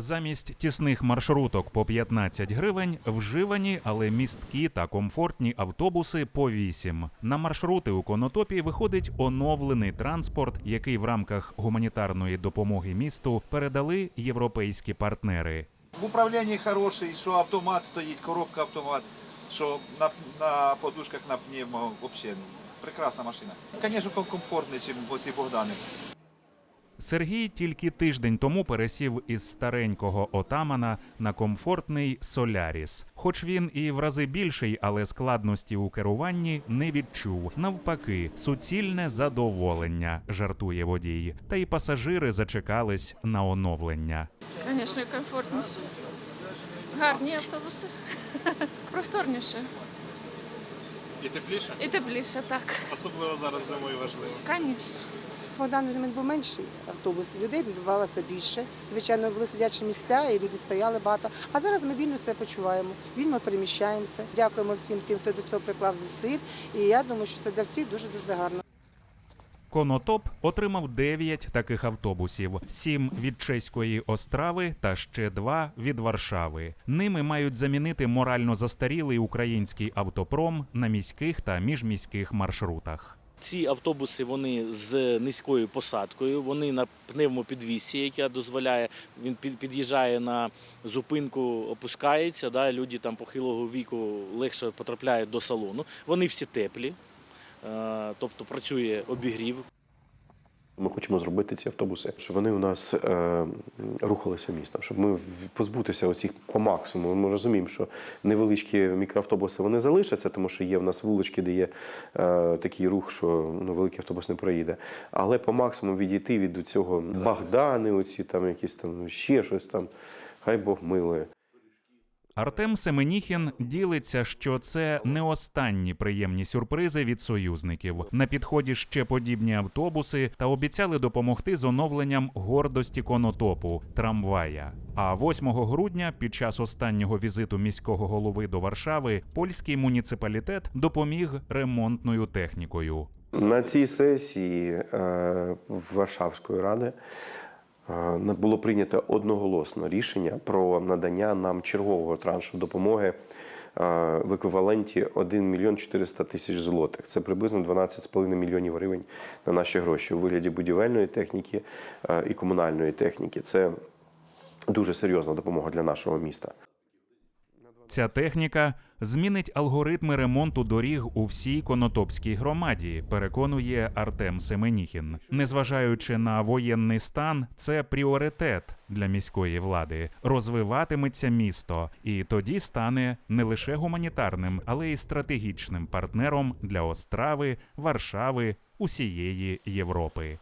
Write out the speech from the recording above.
Замість тісних маршруток по 15 гривень вживані, але місткі та комфортні автобуси по 8. На маршрути у Конотопі виходить оновлений транспорт, який в рамках гуманітарної допомоги місту передали європейські партнери. В управлінні хороший, що автомат стоїть, коробка автомат, що на, на подушках на пневмо, взагалі прекрасна машина. Звісно, комфортний, ніж оці Богдани. Сергій тільки тиждень тому пересів із старенького отамана на комфортний Соляріс. Хоч він і в рази більший, але складності у керуванні не відчув. Навпаки, суцільне задоволення, жартує водій. Та й пасажири зачекались на оновлення. Звісно, комфортніше. Гарні автобуси. Просторніше. І тепліше? І тепліше, так. Особливо зараз зимою важливо. Звісно. В даний момент був менший автобус, людей відбувалося більше. Звичайно, були сидячі місця, і люди стояли багато. А зараз ми вільно себе почуваємо, вільно переміщаємося. Дякуємо всім тим, хто до цього приклав зусиль. І я думаю, що це для всіх дуже дуже гарно. Конотоп отримав 9 таких автобусів: 7 від чеської Острави та ще 2 від Варшави. Ними мають замінити морально застарілий український автопром на міських та міжміських маршрутах. Ці автобуси вони з низькою посадкою, вони на пневмопідвісі, яка дозволяє, він під'їжджає на зупинку, опускається, да, люди там похилого віку легше потрапляють до салону. Вони всі теплі, е, тобто працює обігрів. Ми хочемо зробити ці автобуси, щоб вони у нас е, рухалися містом, щоб ми позбутися оцих по максимуму. Ми розуміємо, що невеличкі мікроавтобуси вони залишаться, тому що є в нас вулички, де є е, такий рух, що ну, великий автобус не проїде. Але по максимуму відійти від цього Богдани, оці там якісь там ще щось там. Хай Бог милує. Артем Семеніхін ділиться, що це не останні приємні сюрпризи від союзників. На підході ще подібні автобуси та обіцяли допомогти з оновленням гордості конотопу трамвая. А 8 грудня, під час останнього візиту міського голови до Варшави, польський муніципалітет допоміг ремонтною технікою. На цій сесії е, Варшавської ради було прийнято одноголосно рішення про надання нам чергового траншу допомоги е, в еквіваленті 1 мільйон 400 тисяч злотих. Це приблизно 12,5 мільйонів гривень на наші гроші у вигляді будівельної техніки е, і комунальної техніки. Це дуже серйозна допомога для нашого міста. Ця техніка змінить алгоритми ремонту доріг у всій конотопській громаді, переконує Артем Семеніхін. Незважаючи на воєнний стан, це пріоритет для міської влади. Розвиватиметься місто, і тоді стане не лише гуманітарним, але й стратегічним партнером для Острави, Варшави, усієї Європи.